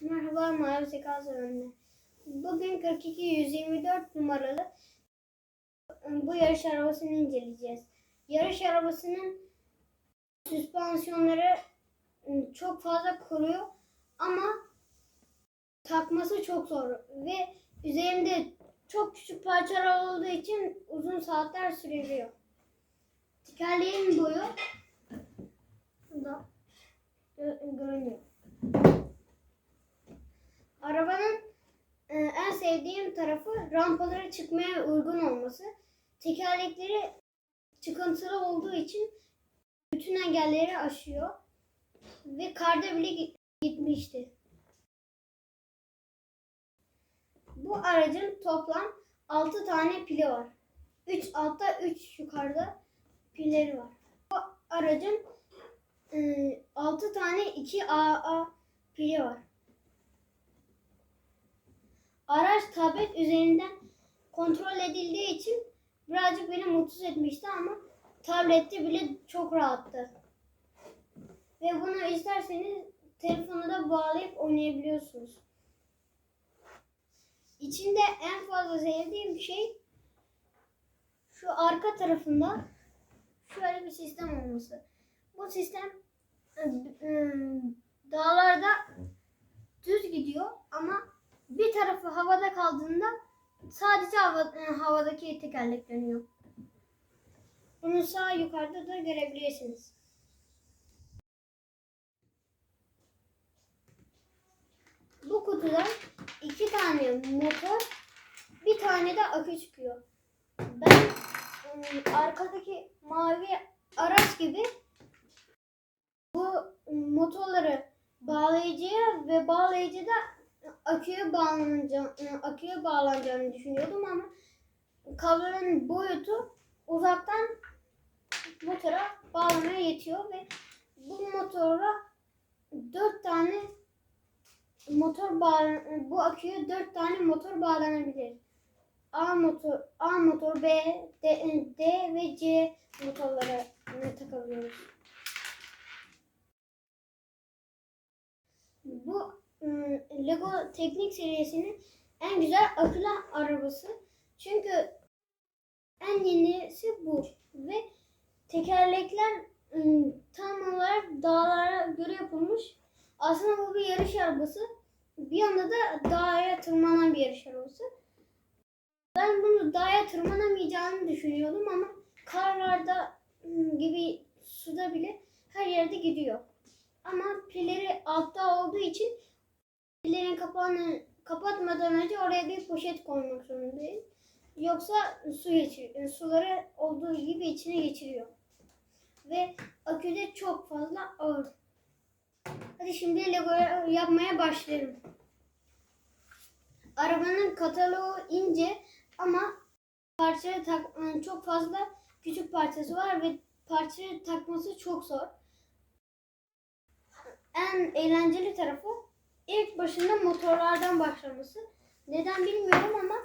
Merhaba Mavi Zeka Sevenler. Bugün 42 124 numaralı bu yarış arabasını inceleyeceğiz. Yarış arabasının süspansiyonları çok fazla koruyor ama takması çok zor ve üzerinde çok küçük parçalar olduğu için uzun saatler sürüyor. Tekerleğin boyu da gö- görünüyor. Arabanın e, en sevdiğim tarafı rampalara çıkmaya uygun olması. Tekerlekleri çıkıntılı olduğu için bütün engelleri aşıyor. Ve karda bile gi- gitmişti. Bu aracın toplam 6 tane pili var. 3 altta 3 yukarıda pilleri var. Bu aracın 6 tane 2AA pili var. Araç tablet üzerinden kontrol edildiği için birazcık beni mutsuz etmişti ama tablette bile çok rahattı. Ve bunu isterseniz telefona da bağlayıp oynayabiliyorsunuz. İçinde en fazla sevdiğim şey şu arka tarafında şöyle bir sistem olması. Bu sistem e, e, dağlarda düz gidiyor ama bir tarafı havada kaldığında sadece hava, e, havadaki tekerlek dönüyor. Bunu sağ yukarıda da görebilirsiniz. Bu kutudan iki tane motor, bir tane de akü çıkıyor. Ben e, arkadaki mavi araç gibi bu motorları bağlayıcıya ve bağlayıcıda aküye bağlanacağım, aküye bağlanacağını düşünüyordum ama kablonun boyutu uzaktan motora bağlamaya yetiyor ve bu motora dört tane motor bağlan bu aküye dört tane motor bağlanabilir. A motor, A motor, B, D, D ve C motorlara takabiliyoruz. Bu Lego Teknik serisinin en güzel akülü arabası. Çünkü en yenisi bu ve tekerlekler ım, tam olarak dağlara göre yapılmış. Aslında bu bir yarış arabası. Bir yanda da dağa tırmanan bir yarış arabası. Ben bunu dağa tırmanamayacağını düşünüyordum ama karlarda ım, gibi suda bile her yerde gidiyor. Ama pilleri altta olduğu için pillerin kapağını kapatmadan önce oraya bir poşet koymak zorundayım. Yoksa su geçir, suları olduğu gibi içine geçiriyor. Ve akü de çok fazla ağır. Hadi şimdi Lego yapmaya başlayalım. Arabanın kataloğu ince ama parçaya tak, çok fazla küçük parçası var ve parçaya takması çok zor en eğlenceli tarafı ilk başında motorlardan başlaması. Neden bilmiyorum ama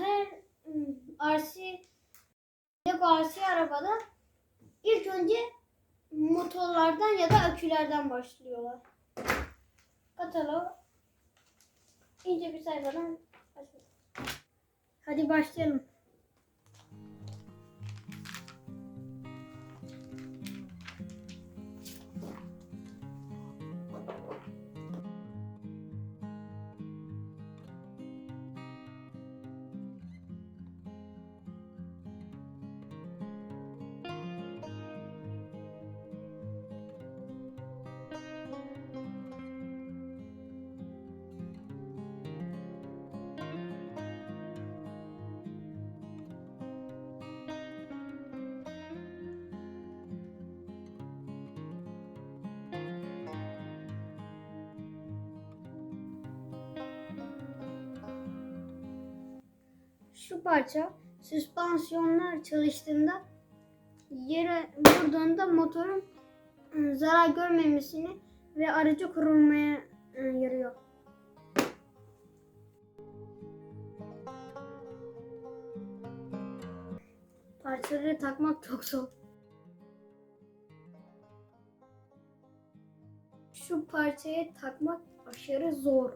her ım, RC Lego RC arabada ilk önce motorlardan ya da akülerden başlıyorlar. Katalog ince bir sayfadan. Hadi başlayalım. Şu parça süspansiyonlar çalıştığında yere vurduğunda motorun ı, zarar görmemesini ve aracı korumaya ı, yarıyor. Parçaları takmak çok zor. şu parçayı takmak aşırı zor.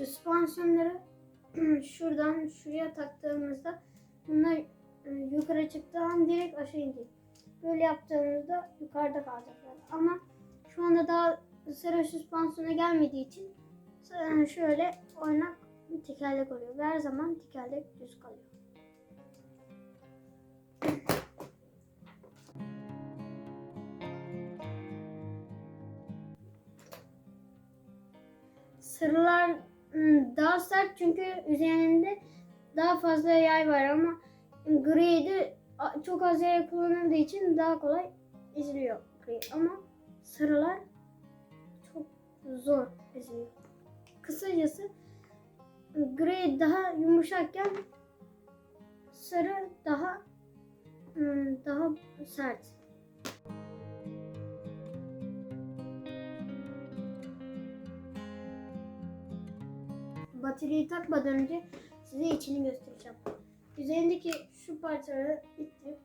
Süspansiyonları şuradan şuraya taktığımızda bunlar e, yukarı çıktığı an direkt aşağı inecek. Böyle yaptığımızda yukarıda kalacaklar. Ama şu anda daha sıra süspansiyona gelmediği için e, şöyle oynak tekerlek oluyor. Ve her zaman tekerlek düz kalıyor. Sırlar daha sert çünkü üzerinde daha fazla yay var ama gride a- çok az yay kullanıldığı için daha kolay eziliyor gri. Ama sarılar çok zor eziliyor. Kısacası gri daha yumuşakken sarı daha ım, daha sert. Bataryayı takmadan önce size içini göstereceğim. Üzerindeki şu parçaları ittirip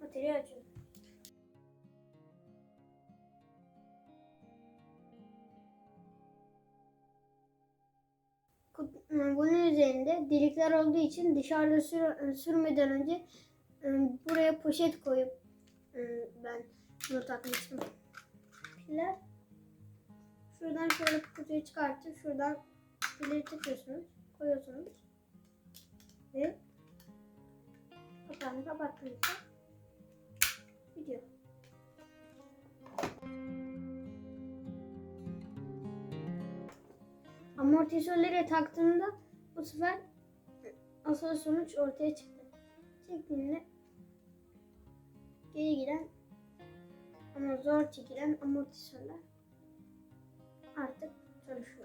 bataryayı açıyorum. Iı, Bunun üzerinde delikler olduğu için dışarıda sür- sürmeden önce ıı, buraya poşet koyup ıı, ben bunu takmıştım. Piller şuradan şöyle kutuyu çıkartıp şuradan pilleri takıyorsunuz, koyuyorsunuz ve kapağını kapattığınızda gidiyor. Amortisörlere taktığımda bu sefer asıl sonuç ortaya çıktı. Çektiğimde geri giden ama zor çekilen amortisörler artık çalışıyor.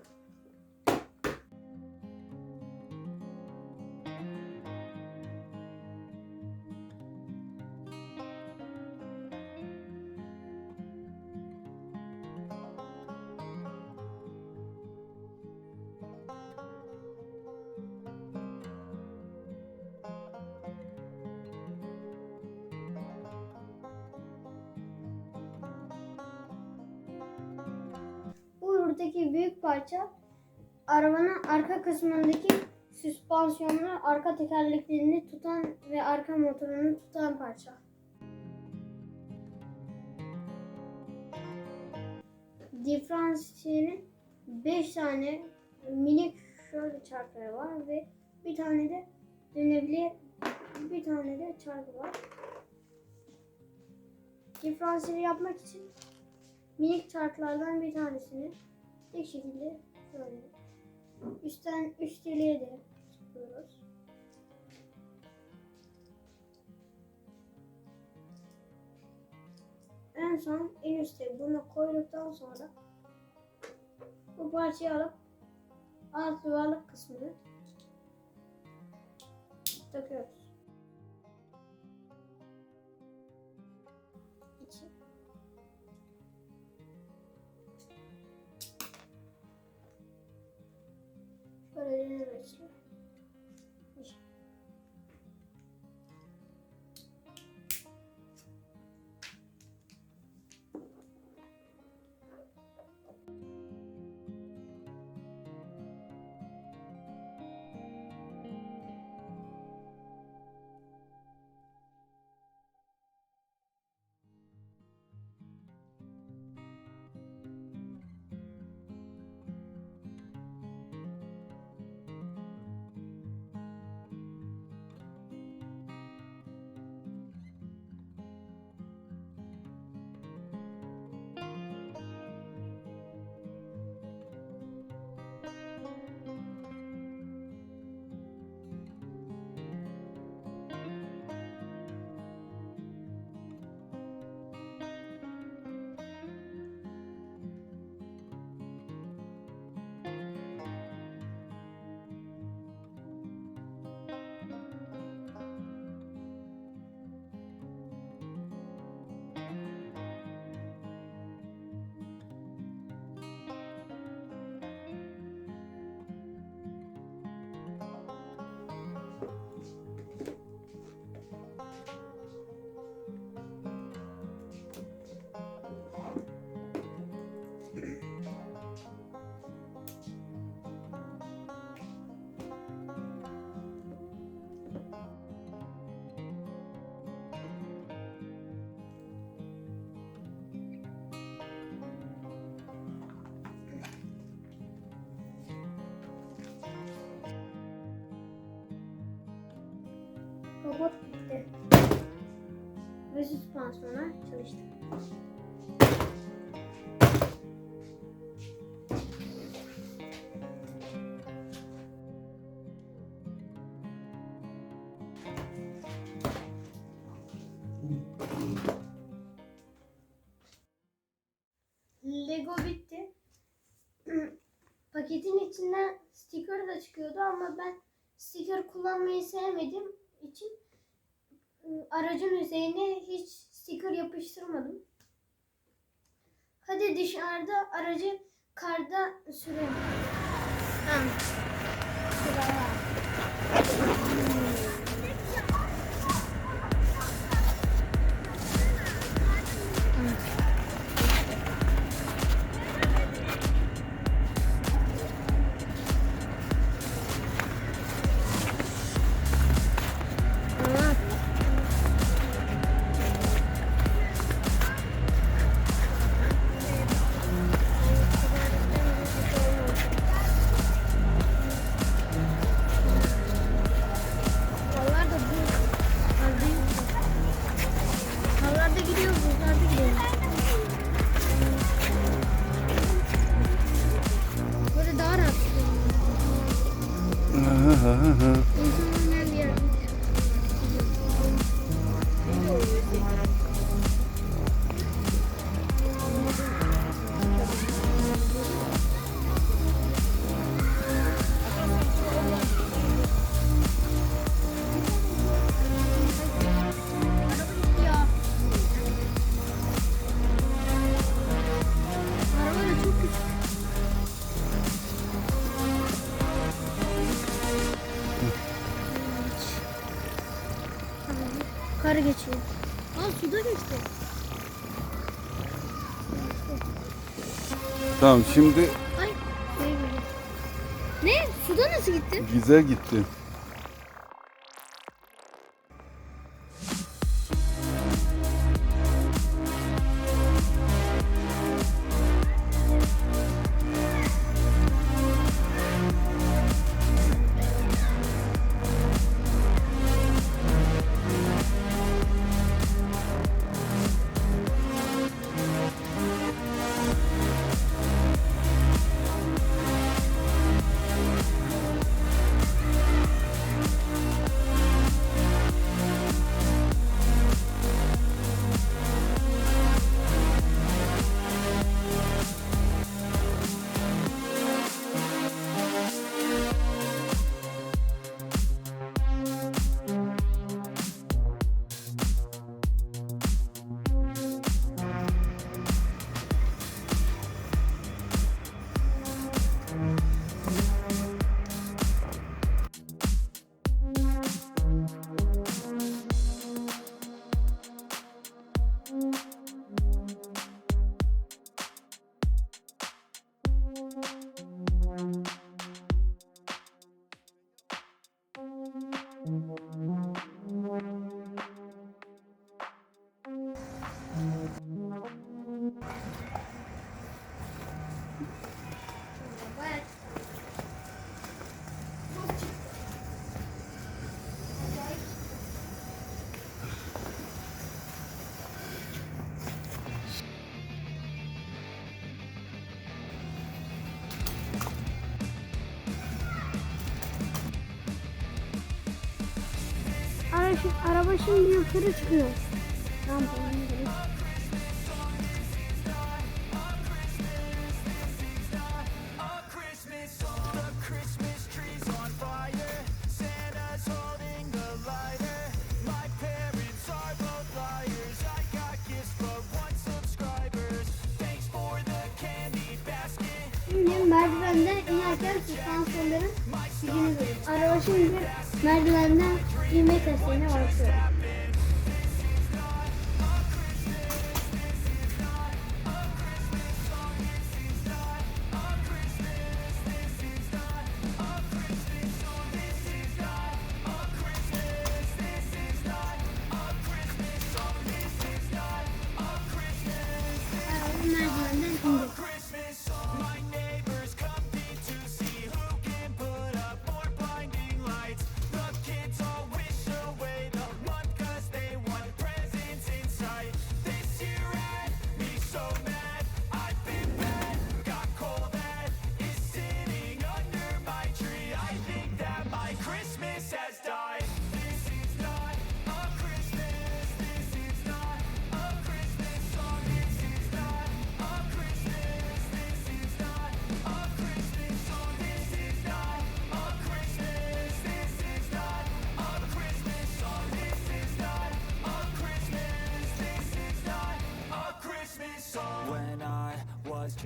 Buradaki büyük parça arabanın arka kısmındaki süspansiyonunu, arka tekerleklerini tutan ve arka motorunu tutan parça. Diferansiyelin 5 tane minik şöyle çarkları var ve bir tane de dönebilir bir tane de çarkı var. Diferansiyeli yapmak için minik çarklardan bir tanesini tek şekilde şöyle üstten üst deliğe de sıkıyoruz. En son en üstte bunu koyduktan sonra bu parçayı alıp alt yuvarlak kısmını takıyoruz. Şöyle Ve süspansiyona çalıştı. Lego bitti. Paketin içinden sticker da çıkıyordu ama ben sticker kullanmayı sevmediğim için aracın üzerine hiç sticker yapıştırmadım. Hadi dışarıda aracı karda sürelim. Tamam. Kar geçiyor. Aa suda geçti. Tamam şimdi Ay. şey. Ne? Suda nasıl gitti? güzel gitti. Subscribers. Thanks for the candy basket. Şimdi merdivenden inerken süspansiyonların gücünü görüyoruz. Araba şimdi merdivenden inme testlerine başlıyor.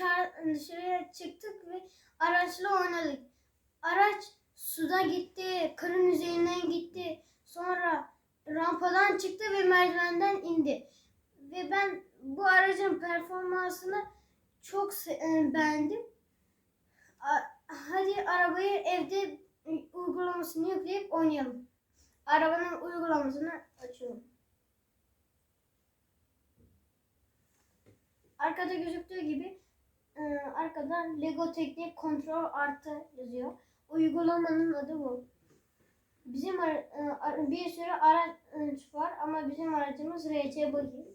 Dışarı, dışarıya çıktık ve araçla oynadık. Araç suda gitti, karın üzerinden gitti. Sonra rampadan çıktı ve merdivenden indi. Ve ben bu aracın performansını çok e, beğendim. Hadi arabayı evde uygulamasını yükleyip oynayalım. Arabanın uygulamasını açıyorum. Arkada gözüktüğü gibi e, arkada Lego Teknik Kontrol Artı yazıyor. Uygulamanın adı bu. Bizim e, bir sürü araç var ama bizim aracımız RC Buggy.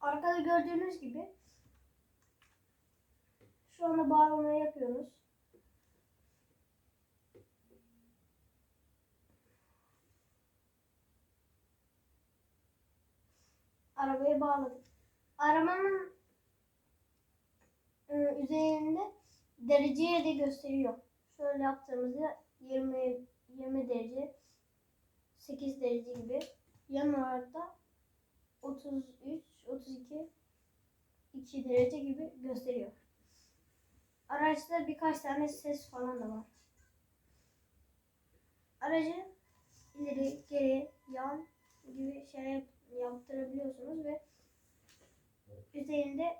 Arkada gördüğünüz gibi şu anda bağlamayı yapıyoruz. Arabaya bağladık. Arabanın e, üzerinde dereceye de gösteriyor. Şöyle yaptığımızda 20 20 derece 8 derece gibi. Yan olarak da 33 32 2 derece gibi gösteriyor. Araçta birkaç tane ses falan da var. Aracı ileri, geri, yan gibi şeyler yaptırabiliyorsunuz ve üzerinde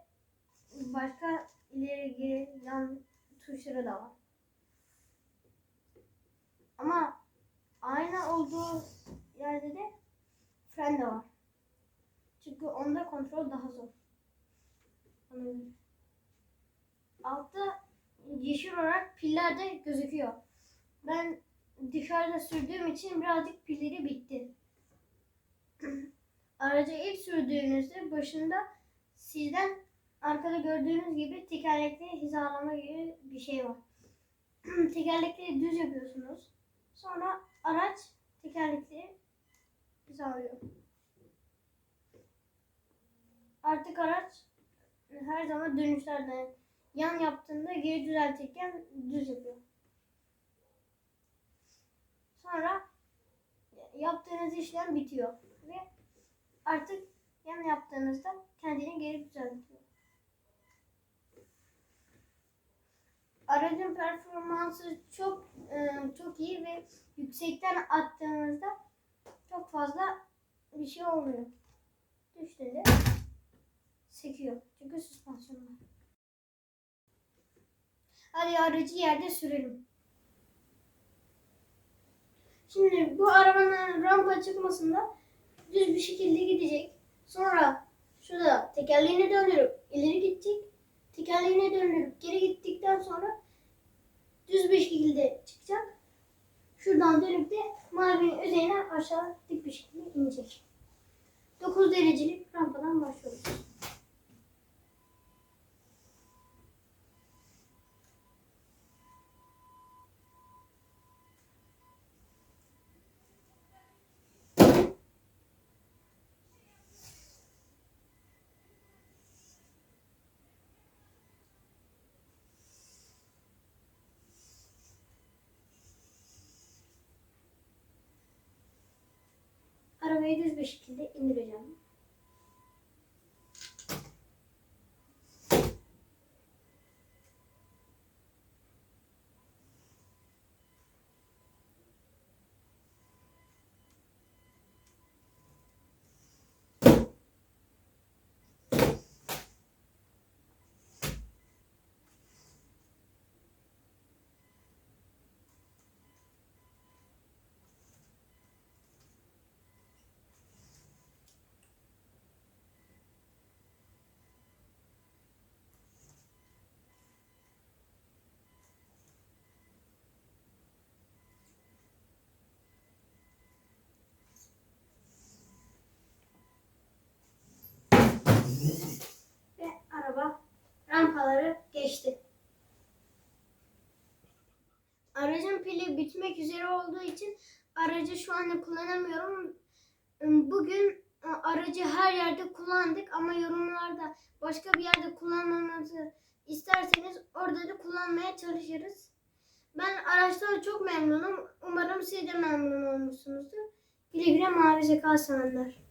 başka ileri yan tuşları da var. Ama ayna olduğu yerde de fren de var. Çünkü onda kontrol daha zor. Altta yeşil olarak piller de gözüküyor. Ben dışarıda sürdüğüm için birazcık pilleri bitti. Aracı ilk sürdüğünüzde başında sizden arkada gördüğünüz gibi tekerlekli hizalama gibi bir şey var. tekerlekleri düz yapıyorsunuz. Sonra araç tekerlekleri hizalıyor. Artık araç her zaman dönüşlerden yan yaptığında geri düzeltirken düz yapıyor. Sonra yaptığınız işlem bitiyor ve artık yan yaptığınızda kendini geri düzeltiyor. Aracın performansı çok e, çok iyi ve yüksekten attığınızda çok fazla bir şey olmuyor. Düştüğünde sekiyor. Çünkü süspansiyon var. Hadi aracı yerde sürelim. Şimdi bu arabanın rampa çıkmasında düz bir şekilde gidecek. Sonra şurada tekerleğini döndürüp ileri gidecek. Tekerleğini döndürüp geri gittikten sonra düz bir şekilde çıkacak. Şuradan dönüp de mavinin üzerine aşağı dik bir şekilde inecek. 9 derecelik rampadan başlıyoruz. Arabayı düz bir şekilde indireceğim. Bitmek üzere olduğu için aracı şu anda kullanamıyorum. Bugün e, aracı her yerde kullandık ama yorumlarda başka bir yerde kullanmamızı isterseniz orada da kullanmaya çalışırız. Ben araçtan çok memnunum. Umarım siz de memnun olmuşsunuzdur. Güle güle mavi zeka sananlar.